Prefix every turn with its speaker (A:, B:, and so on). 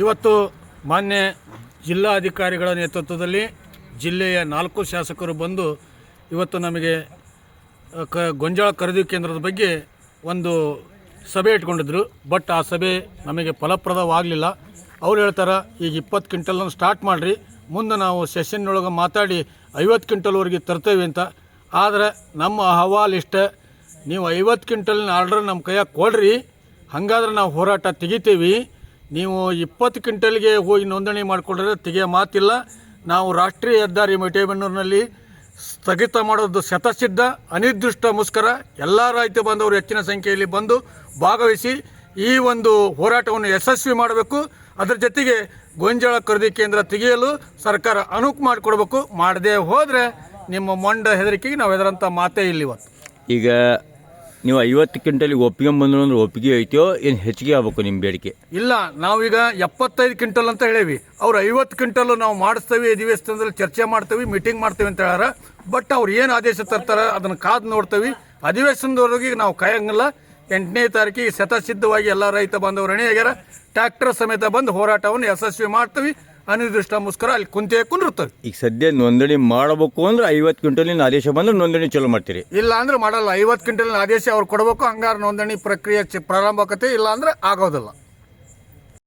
A: ಇವತ್ತು ಮಾನ್ಯ ಜಿಲ್ಲಾಧಿಕಾರಿಗಳ ನೇತೃತ್ವದಲ್ಲಿ ಜಿಲ್ಲೆಯ ನಾಲ್ಕು ಶಾಸಕರು ಬಂದು ಇವತ್ತು ನಮಗೆ ಕ, ಗೊಂಜಾಳ ಖರೀದಿ ಕೇಂದ್ರದ ಬಗ್ಗೆ ಒಂದು ಸಭೆ ಇಟ್ಕೊಂಡಿದ್ರು. ಬಟ್ ಆ ಸಭೆ ನಮಗೆ ಫಲಪ್ರದವಾಗಲಿಲ್ಲ. ಅವ್ರು ಹೇಳ್ತಾರೆ, ಈಗ ಇಪ್ಪತ್ತು ಕ್ವಿಂಟಲನ್ನು ಸ್ಟಾರ್ಟ್ ಮಾಡಿರಿ. ಮುಂದೆ ನಾವು ಸೆಷನ್ನೊಳಗೆ ಮಾತಾಡಿ ಐವತ್ತು ಕ್ವಿಂಟಲ್ವರೆಗೆ ತರ್ತೇವೆ ಅಂತ. ಆದರೆ ನಮ್ಮ ಅಹವಾಲ್ ಇಷ್ಟ. ನೀವು ಐವತ್ತು ಕ್ವಿಂಟಲ್ನ ಆರ್ಡ್ರ್ ನಮ್ಮ ಕೈಯಾಗ ಕೊಡ್ರಿ. ಹಾಗಾದ್ರೆ ನಾವು ಹೋರಾಟ ತೆಗಿತೀವಿ. ನೀವು ಇಪ್ಪತ್ತು ಕ್ವಿಂಟಲ್ಗೆ ಹೋಗಿ ನೋಂದಣಿ ಮಾಡಿಕೊಂಡ್ರೆ ತೆಗೆಯ ಮಾತಿಲ್ಲ. ನಾವು ರಾಷ್ಟ್ರೀಯ ಹೆದ್ದಾರಿ ಮಟೇಬೆನ್ನೂರಿನಲ್ಲಿ ಸ್ಥಗಿತ ಮಾಡೋದು ಶತಸಿದ್ಧ ಅನಿರ್ದಿಷ್ಟ ಮುಸ್ಕರ ಎಲ್ಲ ರೈತ ಬಾಂಧವರು ಹೆಚ್ಚಿನ ಸಂಖ್ಯೆಯಲ್ಲಿ ಬಂದು ಭಾಗವಹಿಸಿ ಈ ಒಂದು ಹೋರಾಟವನ್ನು ಯಶಸ್ವಿ ಮಾಡಬೇಕು. ಅದರ ಜೊತೆಗೆ ಗೊಂಜಾಳ ಖರೀದಿ ಕೇಂದ್ರ ತೆಗೆಯಲು ಸರ್ಕಾರ ಅನುಕು ಮಾಡಿಕೊಡ್ಬೇಕು. ಮಾಡದೇ ಹೋದರೆ ನಿಮ್ಮ ಮೊಂಡ ಹೆದರಿಕೆಗೆ ನಾವು ಹೆದರಂಥ ಮಾತೇ ಇಲ್ಲ ಇವತ್ತು
B: ಈಗ ನೀವು ಐವತ್ತು ಕ್ವಿಂಟಲ್ ಒಪ್ಪಿಗೆ ಬಂದ್ರು ಅಂದ್ರೆ ಒಪ್ಪಿಗೆ ಐತೆಯೋ ಏನು ಹೆಚ್ಚಿಗೆ ಆಗ್ಬೇಕು ನಿಮ್ಮ ಬೇಡಿಕೆ?
A: ಇಲ್ಲ, ನಾವೀಗ ಎಪ್ಪತ್ತೈದು ಕ್ವಿಂಟಲ್ ಅಂತ ಹೇಳೇವಿ. ಅವ್ರು ಐವತ್ತು ಕ್ವಿಂಟಲ್ ನಾವು ಮಾಡಿಸ್ತೇವೆ, ಅಧಿವೇಶನದಲ್ಲಿ ಚರ್ಚೆ ಮಾಡ್ತೇವೆ ಮೀಟಿಂಗ್ ಮಾಡ್ತೇವೆ ಅಂತ ಹೇಳ್ಯಾರ. ಬಟ್ ಅವ್ರು ಏನು ಆದೇಶ ತರ್ತಾರೆ, ಅದನ್ನು ಕಾದು ನೋಡ್ತೇವೆ. ಅಧಿವೇಶನದವರೆಗೆ ನಾವು ಕಾಯಂಗಿಲ್ಲ. ಎಂಟನೇ ತಾರೀಕಿಗೆ ಶತಸಿದ್ಧವಾಗಿ ಎಲ್ಲ ರೈತ ಬಾಂಧವರು ಆಗ್ಯಾರ. ಟ್ರ್ಯಾಕ್ಟರ್ ಸಮೇತ ಬಂದು ಹೋರಾಟವನ್ನು ಯಶಸ್ವಿ ಮಾಡ್ತೀವಿ. ಅನಿರ್ದಿಷ್ಟ ಮುಸ್ಕರ ಅಲ್ಲಿ ಕುಂತೇ ಕುಂದಿರ್ತಾರೆ
B: ಈಗ ಸದ್ಯ ನೋಂದಣಿ ಮಾಡಬೇಕು ಅಂದ್ರೆ ಐವತ್ತು ಕ್ವಿಂಟಲಿನ ಆದೇಶ ಬಂದ್ರೆ ನೋಂದಣಿ ಚಲೋ ಮಾಡ್ತೀರಿ.
A: ಇಲ್ಲ ಅಂದ್ರೆ ಮಾಡಲ್ಲ ಐವತ್ತು ಕ್ವಿಂಟಲಿನ ಆದೇಶ ಅವ್ರು ಕೊಡಬೇಕು ಹಂಗಾರೆ ನೋಂದಣಿ ಪ್ರಕ್ರಿಯೆ ಪ್ರಾರಂಭ ಆಗತ್ತೆ ಇಲ್ಲ ಅಂದ್ರೆ ಆಗೋದಿಲ್ಲ.